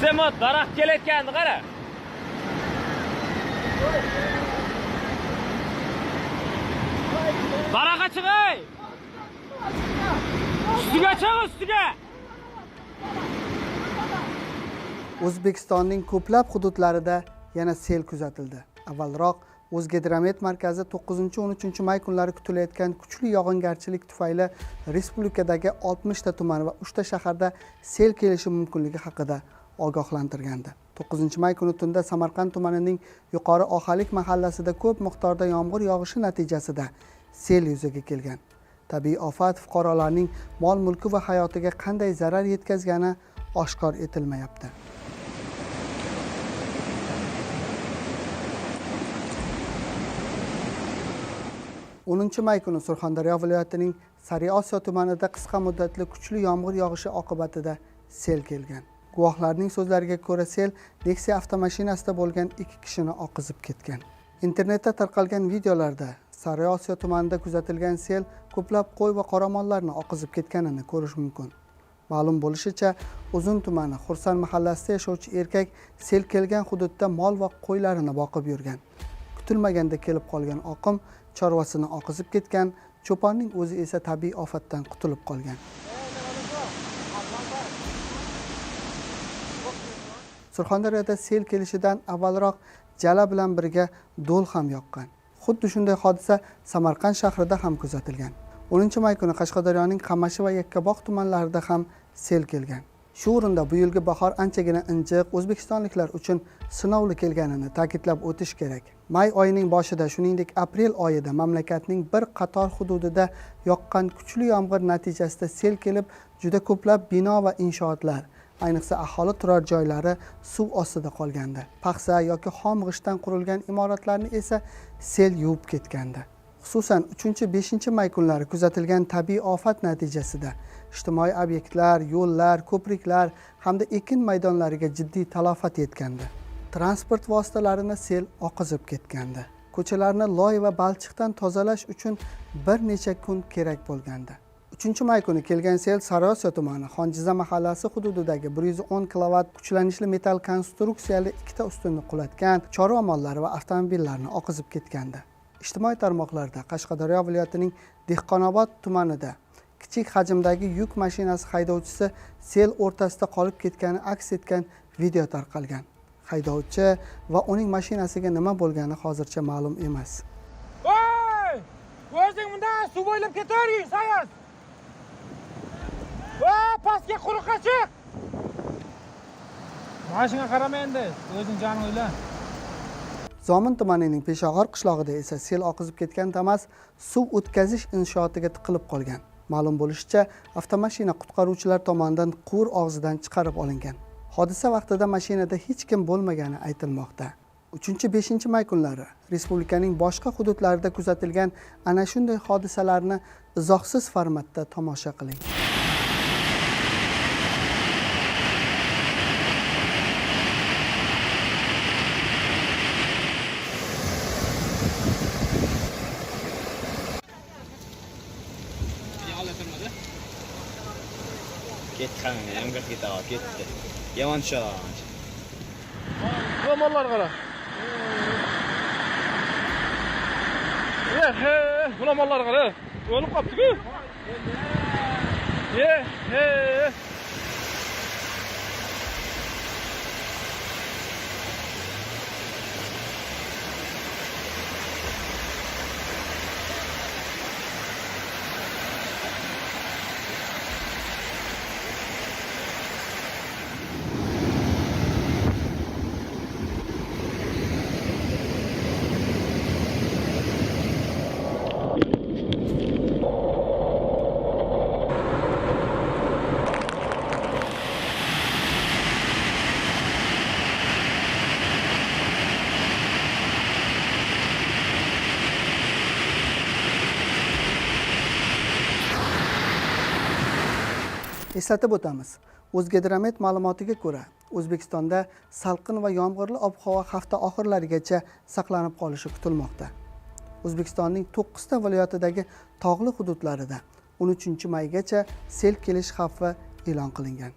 Sen bu daraxt kelayotganini qara. Daraxtga chiqay. Ustiga chiq, ustiga. o'zbekistonning ko'plab hududlarida yana sel kuzatildi avvalroq o'zgidromet markazi 9-13 may kunlari kutilayotgan kuchli yog'ingarchilik tufayli respublikadagi 60 ta tuman va 3 ta shaharda sel kelishi mumkinligi haqida ogohlantirgandi. 9 may kuni tunda samarqand tumanining yuqori ohalik mahallasida ko'p miqdorda yomg'ir yog'ishi natijasida sel yuzaga kelgan. Tabiiy ofat fuqarolarning mol mulki va hayotiga qanday zarar yetkazgani oshkor etilmayapti. 10 may kuni surxondaryo viloyatining sariosiyo tumanida qisqa muddatli kuchli yomg'ir yog'ishi oqibatida sel kelgan. Guvohlarning so'zlariga ko'ra sel nexia avtomashinasida bo'lgan ikki kishini oqizib ketgan. Internetda tarqalgan videolarda sariosiyo tumanida kuzatilgan sel ko'plab qo'y va qoramollarni oqizib ketganini ko'rish mumkin. Ma'lum bo'lishicha uzun tumani xursand mahallasida yashovchi erkak sel kelgan hududda mol va qo'ylarini boqib yurgan. Kutilmaganda kelib qolgan oqim chorvasini oqizib ketgan cho'ponning o'zi esa tabiiy ofatdan qutulib qolgan. Surxondaryoda sel kelishidan avvalroq jala bilan birga do'l ham yoqqan. Xuddi shunday hodisa samarqand shahrida ham kuzatilgan. 10 may kuni qashqadaryoning qamashi va yakkabog' tumanlarida ham sel kelgan. Shu o'rinda bu yilgi bahor anchagina injiq o'zbekistonliklar uchun sinovli kelganini ta'kidlab o'tish kerak. May oyining boshida shuningdek aprel oyida mamlakatning bir qator hududida yoqqan kuchli yomg'ir natijasida sel kelib juda ko'plab bino va inshootlar ayniqsa aholi turar joylari suv ostida qolgandi. Paxsa yoki xom g'ishtdan qurilgan imoratlarni esa sel yuvib ketgandi. Xususan 3-5 may kunlari kuzatilgan tabiiy ofat natijasida ijtimoiy obyektlar yo'llar ko'priklar hamda ekin maydonlariga jiddiy talafot yetgandi. Transport vositalarini sel oqizib ketgandi. Ko'chalarni loy va balchiqdan tozalash uchun bir necha kun kerak bo'lgandi. 3 may kuni kelgan sel sariosiyo tumani xonjiza mahallasi hududidagi 110 kilovat kuchlanishli metall konstruksiyali ikkita ustunni qulatgan chorva mollari va avtomobillarni oqizib ketgandi ijtimoiy tarmoqlarda qashqadaryo viloyatining dehqonobod tumanida kichik hajmdagi yuk mashinasi haydovchisi sel o'rtasida qolib ketgani aks etgan video tarqalgan haydovchi va uning mashinasiga nima bo'lgani hozircha ma'lum emas Voy! O'zing bundan suv bo'ylab ketavering, sayas. Va pastga quruqqa chiq. Mashina qarama endi, o'zing joning o'yla. zomin tumanining peshog'or qishlog'ida esa sel oqizib ketgan damas suv o'tkazish inshootiga tiqilib qolgan ma'lum bo'lishicha avtomashina qutqaruvchilar tomonidan quvur og'zidan chiqarib olingan hodisa vaqtida mashinada hech kim bo'lmagani aytilmoqda 3-5 may kunlari respublikaning boshqa hududlarida kuzatilgan ana shunday hodisalarni izohsiz formatda tomosha qiling Git kanka yangırt git ağa git. Yavaş ağa. Ramallar kara. Eh eh bulamallar kara. Olup kaptık ha. Eh eh. Eslatib o'tamiz. O'zgidromet ma'lumotiga ko'ra o'zbekistonda salqin va yomg'irli ob havo hafta oxirlarigacha saqlanib qolishi kutilmoqda. O'zbekistonning to'qqizta viloyatidagi tog'li hududlarida 13 maygacha sel kelish xavfi e'lon qilingan.